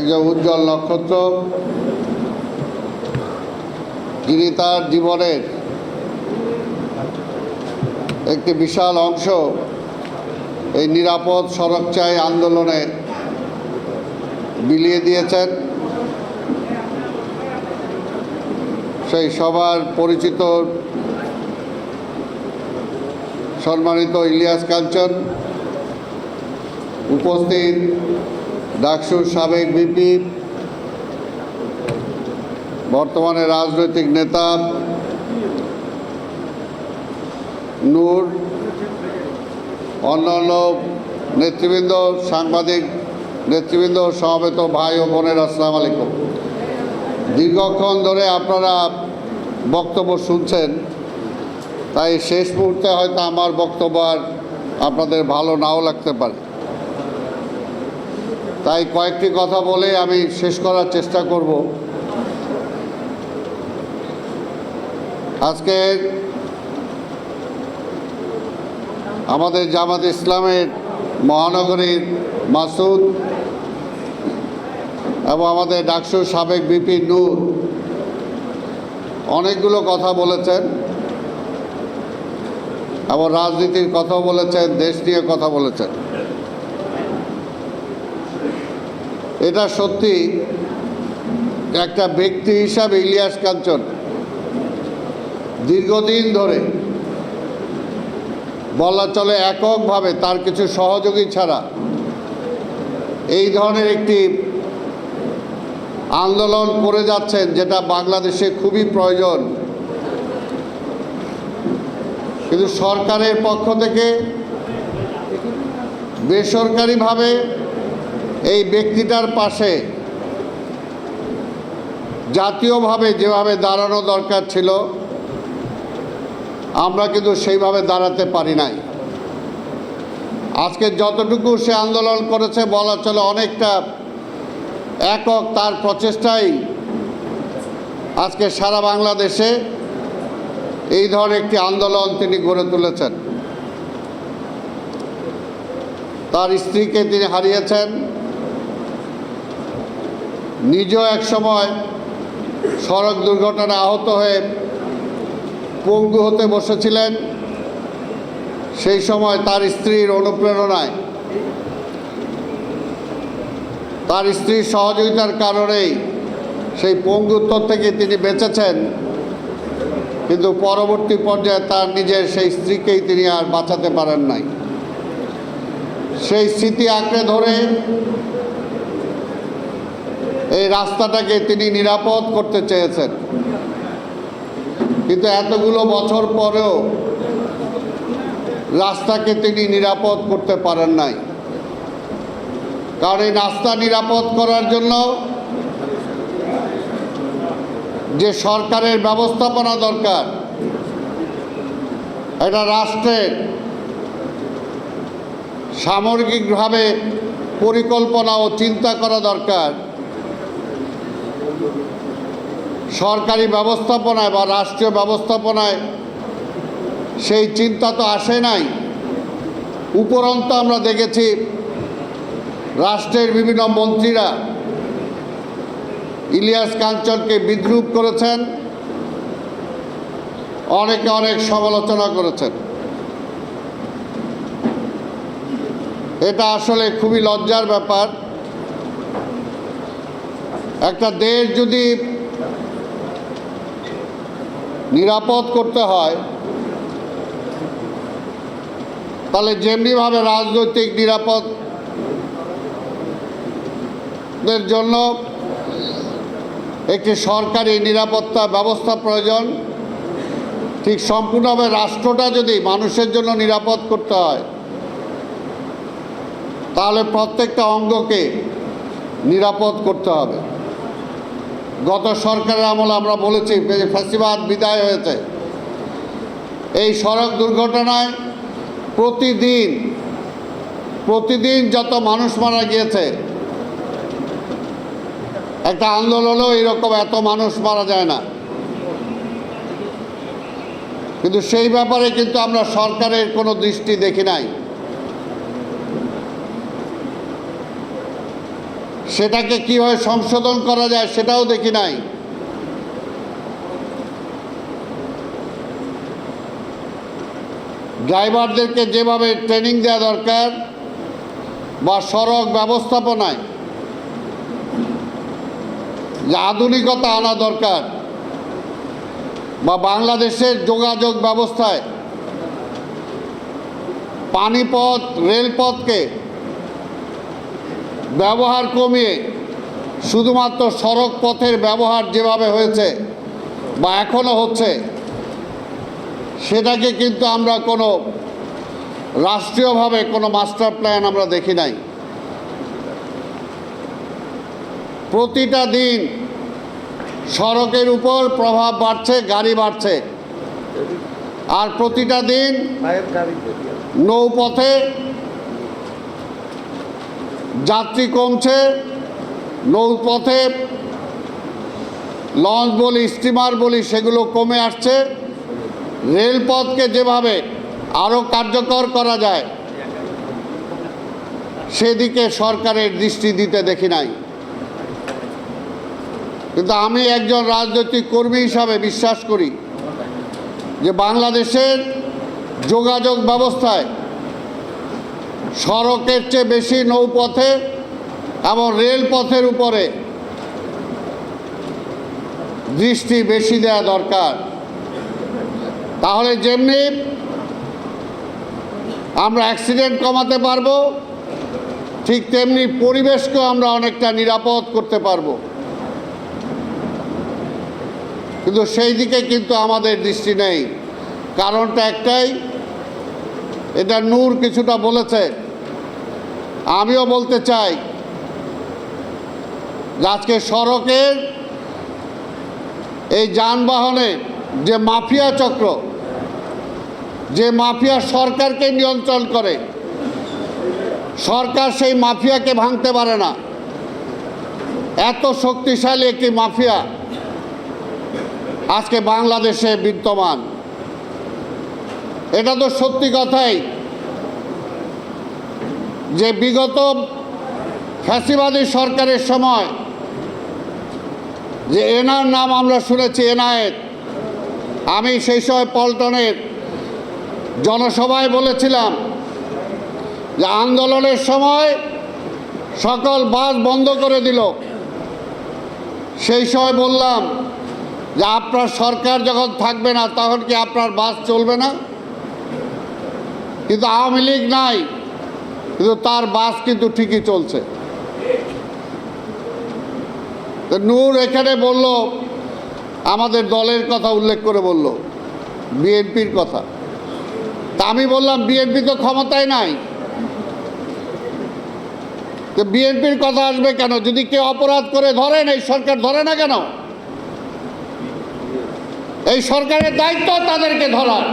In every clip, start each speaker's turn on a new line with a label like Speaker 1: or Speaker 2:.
Speaker 1: একজন উজ্জ্বল নক্ষত্র। যিনি তার জীবনের একটি বিশাল অংশ এই নিরাপদ সড়ক চাই আন্দোলনে বিলিয়ে দিয়েছেন। সেই সবার পরিচিত সম্মানিত ইলিয়াস কাঞ্চন উপস্থিত ডাকসুর সাবেক বিপি বর্তমানে রাজনৈতিক নেতা নূর, অন্যান্য নেতৃবৃন্দ, সাংবাদিক নেতৃবৃন্দ, সমবেত ভাই ও বোনের আসসালামু আলাইকুম। দীর্ঘক্ষণ ধরে আপনারা বক্তব্য শুনছেন, তাই শেষ মুহূর্তে হয়তো আমার বক্তব্য আর আপনাদের ভালো নাও লাগতে পারে। তাই কয়েকটি কথা বলে আমি শেষ করার চেষ্টা করব। আজকে আমাদের জামাত ইসলামের মহানগরীর মাসুদ এবং আমাদের ডাকসুর সাবেক বিপি নূর অনেকগুলো কথা বলেছেন এবং রাজনীতির কথা বলেছেন, দেশ নিয়ে কথা বলেছেন। এটা সত্যি একটা ব্যক্তি হিসাবে ইলিয়াস কাঞ্চন দীর্ঘদিন ধরে বলা চলে এককভাবে তার কিছু সহযোগী ছাড়া এই ধরনের একটি আন্দোলন করে যাচ্ছেন যেটা বাংলাদেশে খুবই প্রয়োজন। কিন্তু সরকারের পক্ষ থেকে বেসরকারিভাবে এই ব্যক্তিটার পাশে জাতীয়ভাবে যেভাবে দাঁড়ানো দরকার ছিল, আমরা কিন্তু সেইভাবে দাঁড়াতে পারি নাই। আজকে যতটুকু সে আন্দোলন করেছে, বলা চলে অনেকটা একক তার প্রচেষ্টাই আজকে সারা বাংলাদেশে এই ধরনের একটি আন্দোলন তিনি গড়ে তুলেছেন। তার স্ত্রীকে তিনি হারিয়েছেন। নিজেও এক সময় সড়ক দুর্ঘটনা আহত হয়ে পঙ্গু হতে বসেছিলেন। সেই সময় তার স্ত্রীর অনুপ্রেরণায়। তার স্ত্রীর সহযোগিতার কারণেই সেই পঙ্গুত্ব থেকে তিনি বেঁচেছেন। কিন্তু পরবর্তী পর্যায়ে তার নিজের সেই স্ত্রীকেই তিনি আর বাঁচাতে পারেন নাই। সেই স্মৃতি আঁকড়ে ধরে এই রাস্তাটাকে তিনি নিরাপদ করতে চেয়েছেন। কিন্তু এতগুলো বছর পরেও রাস্তাকে তিনি নিরাপদ করতে পারেন নাই। কারণ এই রাস্তা নিরাপদ করার জন্য যে সরকারের ব্যবস্থাপনা দরকার, এটা রাষ্ট্রের সামগ্রিকভাবে পরিকল্পনা ও চিন্তা করা দরকার। সরকারি ব্যবস্থাপনায় বা রাষ্ট্রীয় ব্যবস্থাপনায় সেই চিন্তা তো আসে নাই। উপরন্ত আমরা দেখেছি রাষ্ট্রের বিভিন্ন মন্ত্রীরা ইলিয়াস কাঞ্চনকে বিদ্রুপ করেছেন, অনেকে অনেক সমালোচনা করেছেন। এটা আসলে খুবই লজ্জার ব্যাপার। একটা দেশ যদি নিরাপদ করতে হয়। তাহলে যেমনিভাবে রাজনৈতিক নিরাপদের জন্য একটি সরকারি নিরাপত্তা ব্যবস্থা প্রয়োজন, ঠিক সম্পূর্ণভাবে রাষ্ট্রটা যদি মানুষের জন্য নিরাপদ করতে হয়, তাহলে প্রত্যেকটা অঙ্গকে নিরাপদ করতে হবে। গত সরকারের আমলে আমরা বলেছি, যে ফ্যাসিবাদ বিদায় হয়েছে। এই সড়ক দুর্ঘটনায় প্রতিদিন প্রতিদিন যত মানুষ মারা গিয়েছে, একটা আন্দোলনেও এরকম এত মানুষ মারা যায় না। কিন্তু সেই ব্যাপারে কিন্তু আমরা সরকারের কোনো দৃষ্টি দেখি নাই। সেটাকে কীভাবে সংশোধন করা যায় সেটাও দেখি নাই। ড্রাইভারদেরকে যেভাবে ট্রেনিং দেওয়া দরকার বা সড়ক ব্যবস্থাপনায়, যে আধুনিকতা আনা দরকার বা বাংলাদেশের যোগাযোগ ব্যবস্থায় পানিপথ, রেলপথকে ব্যবহার কমিয়ে শুধুমাত্র সড়ক পথের ব্যবহার যেভাবে হয়েছে বা এখনও হচ্ছে সেটাকে কিন্তু আমরা কোনো রাষ্ট্রীয়ভাবে কোনো মাস্টার প্ল্যান আমরা দেখি নাই। প্রতিটা দিন সড়কের উপর প্রভাব বাড়ছে গাড়ি বাড়ছে। আর প্রতিটা দিন নৌপথে যাত্রী কমছে, নৌপথে লঞ্চ বলি স্টিমার বলি, সেগুলো কমে আসছে। রেলপথকে যেভাবে আরও কার্যকর করা যায়, সেদিকে সরকারের দৃষ্টি দিতে দেখি নাই। কিন্তু আমি একজন রাজনৈতিক কর্মী হিসাবে বিশ্বাস করি যে বাংলাদেশের যোগাযোগ ব্যবস্থায় সড়কের চেয়ে বেশি নৌপথে এবং রেলপথের উপরে দৃষ্টি বেশি দেওয়া দরকার। তাহলে যেমনি আমরা অ্যাক্সিডেন্ট কমাতে পারব, ঠিক তেমনি পরিবেশকেও আমরা অনেকটা নিরাপদ করতে পারব। কিন্তু সেই দিকে কিন্তু আমাদের দৃষ্টি নেই। কারণটা একটাই, এটা নূর কিছুটা বলেছে। আমিও বলতে চাই, আজকে সড়কের এই যানবাহনে যে মাফিয়া চক্র, যে মাফিয়া সরকারকে নিয়ন্ত্রণ করে, সরকার সেই মাফিয়াকে ভাঙতে পারে না। এত শক্তিশালী একটি মাফিয়া আজকে বাংলাদেশে বিদ্যমান। এটা তো সত্যি কথাই। যে বিগত ফ্যাসিবাদী সরকারের সময় যে এনার নাম আমরা শুনেছি, এনায়েত, আমি সেই সময় পল্টনের জনসভায় বলেছিলাম যে আন্দোলনের সময় সকল বাস বন্ধ করে দিল। সেই সময় বললাম যে আপনার সরকার যখন থাকবে না, তখন কি আপনার বাস চলবে না? কিন্তু আওয়ামী লীগ নাই। কিন্তু তার বাস কিন্তু ঠিকই চলছে। নূর এখানে বলল, আমাদের দলের কথা উল্লেখ করে বলল, বিএনপির কথা। তা আমি বললাম, বিএনপি তো ক্ষমতায় নাই। তো বিএনপির কথা আসবে কেন? যদি কেউ অপরাধ করে ধরেন, এই সরকার ধরে না কেন? এই সরকারের দায়িত্ব তাদেরকে ধরার।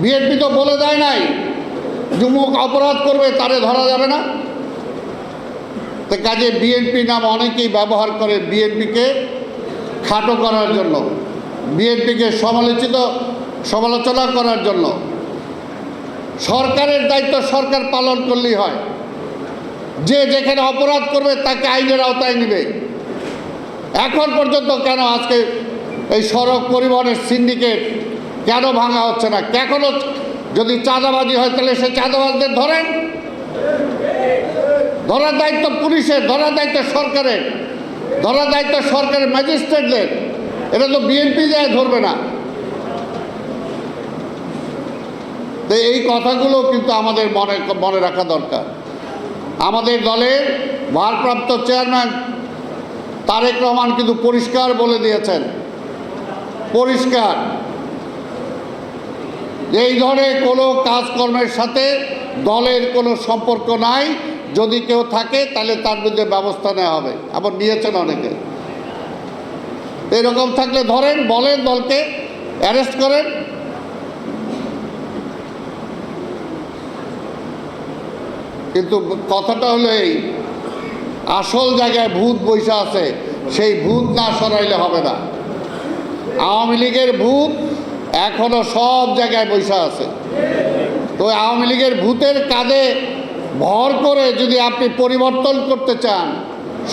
Speaker 1: বিএনপি তো বলে দেয় নাই যুমুক অপরাধ করবে, তারে ধরা যাবে না। তো কাজে বিএনপি নাম অনেকেই ব্যবহার করে বিএনপিকে খাটো করার জন্য, বিএনপিকে সমালোচিত, সমালোচনা করার জন্য। সরকারের দায়িত্ব সরকার পালন করলেই হয়। যে যেখানে অপরাধ করবে, তাকে আইনের আওতায় নেবে। এখন পর্যন্ত কেন আজকে এই সড়ক পরিবহনের সিন্ডিকেট কেন ভাঙা হচ্ছে না? এখনও যদি চাঁদাবাজি হয়, তাহলে সে চাঁদাবাজদের ধরেন। ধরার দায়িত্ব পুলিশের, ধরার দায়িত্ব সরকারের। ধরার দায়িত্ব সরকারের ম্যাজিস্ট্রেটদের। এটা তো বিএনপি যায় ধরবে না। তো এই কথাগুলো কিন্তু আমাদের মনে মনে রাখা দরকার। আমাদের দলের ভারপ্রাপ্ত চেয়ারম্যান তারেক রহমান কিন্তু পরিষ্কার বলে দিয়েছেন। পরিষ্কার। এই ধরনের কোনো কাজকর্মের সাথে দলের কোনো সম্পর্ক নাই। যদি কেউ থাকে, তাহলে তার বিরুদ্ধে ব্যবস্থা নেওয়া হবে। আবার নিয়েছেন অনেকে। এরকম থাকলে ধরেন, বলেন দলকে, অ্যারেস্ট করেন। কিন্তু কথাটা হলো এই, আসল জায়গায় ভূত বৈশা আছে, সেই ভূত না সরাইলে হবে না। আওয়ামী লীগের ভূত এখনও সব জায়গায় বৈশা আছে। তো আওয়ামী লীগের ভূতের কাঁধে ভর করে যদি আপনি পরিবর্তন করতে চান,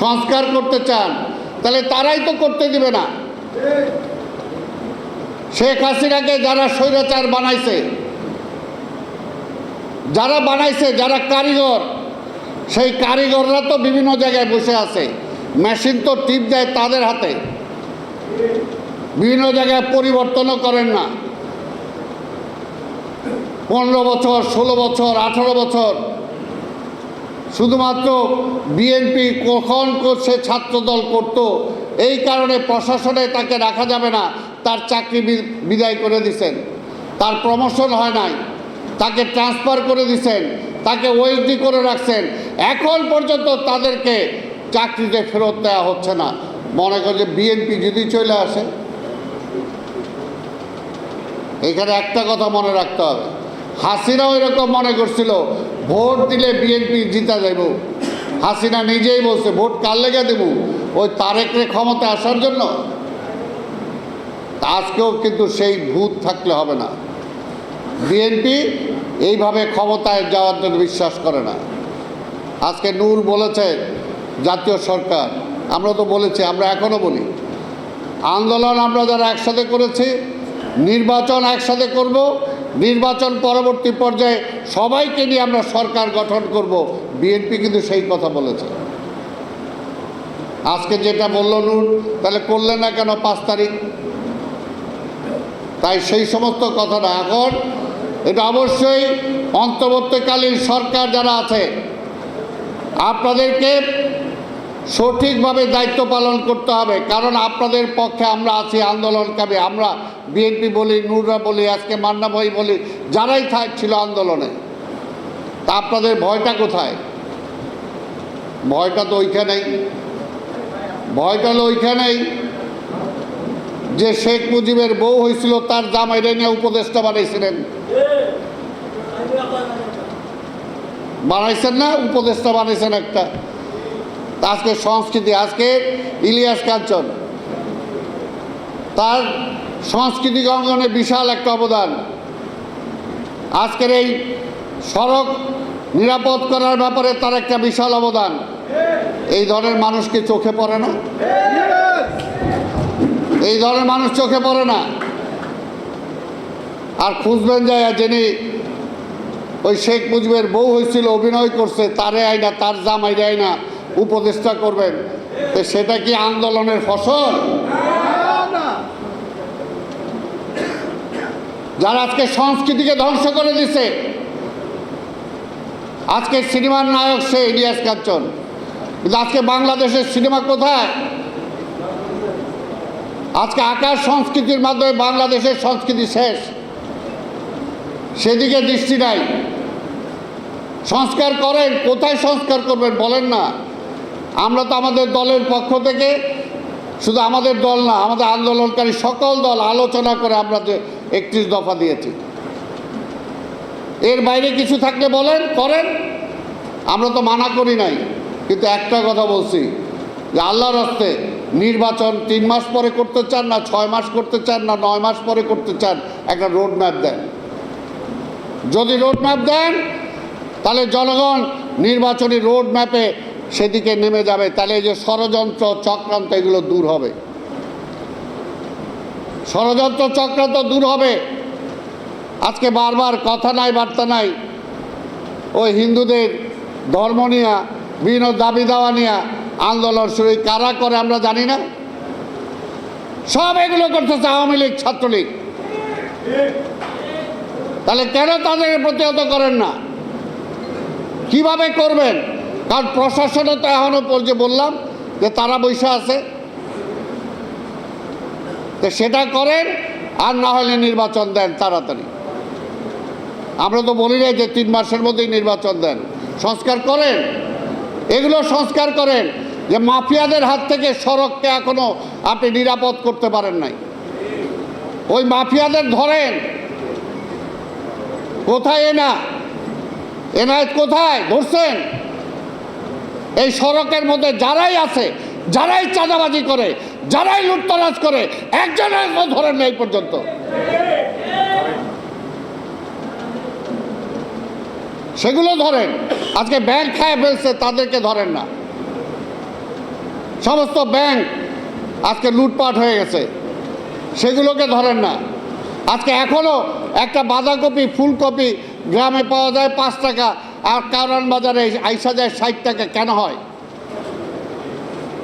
Speaker 1: সংস্কার করতে চান, তাহলে তারাই তো করতে দিবে না। শেখ হাসিনাকে যারা স্বৈরাচার বানাইছে, যারা বানাইছে, যারা কারিগর, সেই কারিগররা তো বিভিন্ন জায়গায় বসে আছে। মেশিন তো টিপ দেয় তাদের হাতে। বিভিন্ন জায়গায় পরিবর্তনও করেন না। পনেরো বছর, ষোলো বছর, আঠারো বছর। শুধুমাত্র বিএনপি কখন সে ছাত্রদল করত, এই কারণে প্রশাসনে তাকে রাখা যাবে না। তার চাকরি বিদায় করে দিছেন। তার প্রমোশন হয় নাই। তাকে ট্রান্সফার করে দিছেন। তাকে ওএসডি করে রাখছেন। এখন পর্যন্ত তাদেরকে চাকরিতে ফেরত দেওয়া হচ্ছে না। মনে করে যে বিএনপি যদি চলে আসে এখানে একটা কথা মনে রাখতে হবে। হাসিনাও এরকম মনে করছিল, ভোট দিলে বিএনপি জিতা যাইব। হাসিনা নিজেই বলছে, ভোট কার লেগে দেব? ওই তারেকরে ক্ষমতা আসার জন্য। আজকেও কিন্তু সেই ভূত থাকলে হবে না। বিএনপি এইভাবে ক্ষমতায় যাওয়ার জন্য বিশ্বাস করে না। আজকে নূর বলেছে, জাতীয় সরকার। আমরা তো বলেছি, আমরা এখনও বলি। আন্দোলন আমরা যারা একসাথে করেছি নির্বাচন একসাথে করব, নির্বাচন পরবর্তী পর্যায়ে সবাইকে নিয়ে আমরা সরকার গঠন করব। বিএনপি কিন্তু সেই কথা বলেছে। আজকে যেটা বলল নূর তাহলে করলেন না কেন পাঁচ তারিখ? তাই সেই সমস্ত কথা না এখন এটা অবশ্যই অন্তর্বর্তীকালীন সরকার যারা আছে, আপনাদেরকে সঠিকভাবে দায়িত্ব পালন করতে হবে। কারণ আপনাদের পক্ষে আমরা আছি আন্দোলনকারী আমরা বিএনপি বলি, নুররা বলি, আজকে মান্না ভাই বলি, যারাই ছিল আন্দোলনে। তা আপনাদের ভয়টা কোথায়? ভয়টা তো ওইখানেই। ভয়টা হলো ওইখানেই যে শেখ মুজিবের বউ হয়েছিল, তার জামাইরে নিয়ে উপদেষ্টা বানাইছিলেন। বানাইছেন না? উপদেষ্টা বানাইছেন একটা। তা আজকে সংস্কৃতি, আজকে ইলিয়াস কাঞ্চন। তার সাংস্কৃতিক অঙ্গনে বিশাল একটা অবদান। আজকের এই সড়ক নিরাপদ করার ব্যাপারে তার একটা বিশাল অবদান। এই ধরনের মানুষকে চোখে পড়ে না? এই ধরনের মানুষ চোখে পড়ে না। আর খুঁজবেন যায় যিনি ওই শেখ মুজিবের বউ হয়েছিল, অভিনয় করছে, তারে আইনা, তার জামাই দেয় না উপদেষ্টা করবেন সেটা কি আন্দোলনের ফসল? যারা আজকে সংস্কৃতিকে ধ্বংস করে দিছে, আজকে সিনেমার নায়ক সে ইলিয়াস কাঞ্চন, কিন্তু আজকে বাংলাদেশের সিনেমা কোথায়? আজকে আকাশ সংস্কৃতির মাধ্যমে বাংলাদেশের সংস্কৃতি শেষ, সেদিকে দৃষ্টি নাই। সংস্কার করেন, কোথায় সংস্কার করবেন বলেন না। আমরা তো আমাদের দলের পক্ষ থেকে শুধু আমাদের দল না, আমাদের আন্দোলনকারী সকল দল আলোচনা করে আমরা যে একত্রিশ দফা দিয়েছি। এর বাইরে কিছু থাকলে বলেন, করেন। আমরা তো মানা করি নাই, কিন্তু একটা কথা বলছি, যে আল্লাহর হস্তে নির্বাচন তিন মাস পরে করতে চান না, ছয় মাস করতে চান না, নয় মাস পরে করতে চান, একটা রোড ম্যাপ দেন। যদি রোড ম্যাপ দেন, তাহলে জনগণ নির্বাচনী রোড ম্যাপে সেদিকে নেমে যাবে, তাহলে এই যে ষড়যন্ত্র চক্রান্ত এগুলো দূর হবে। ষড়যন্ত্র চক্রান্ত দূর হবে। আজকে বারবার কথা নাই, বার্তা নাই। ওই হিন্দুদের ধর্ম নিয়ে, বিভিন্ন দাবি দাওয়া নিয়ে আন্দোলন শুরু কারা করে আমরা জানি না। সব এগুলো করতেছে আওয়ামী লীগ, ছাত্রলীগ। তাহলে কেন তাদের প্রতিহত করেন না? কীভাবে করবেন? কারণ প্রশাসনে তো এখনও পর্যন্ত বললাম যে তারা বৈশা আছে। তো সেটা করেন আর না হলে নির্বাচন দেন তাড়াতাড়ি। আমরা তো বলি নাই যে তিন মাসের মধ্যেই নির্বাচন দেন। সংস্কার করেন। এগুলো সংস্কার করেন যে মাফিয়াদের হাত থেকে সড়ককে এখনও আপনি নিরাপদ করতে পারেন নাই। ওই মাফিয়াদের ধরেন। কোথায় এনা? এনায়েত কোথায়? ধরছেন? এই সড়কের মধ্যে যারাই আছে, যারাই চাঁদাবাজি করে, যারাই লুটতরাজ করে, একজনের ধরেন এই পর্যন্ত। সেগুলো ধরেন। আজকে ব্যাংক খায় ফেলছে, তাদেরকে ধরেন না। সমস্ত ব্যাংক আজকে লুটপাট হয়ে গেছে। সেগুলোকে ধরেন না। আজকে এখনও একটা বাঁধাকপি, ফুলকপি গ্রামে পাওয়া যায় পাঁচ টাকা আর কারণ বাজারে আইসা যায় ষাট টাকা, কেন হয়?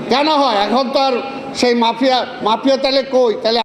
Speaker 1: কেন হয়? এখন তো আর সেই মাফিয়া মাফিয়া তাহলে কই? তাহলে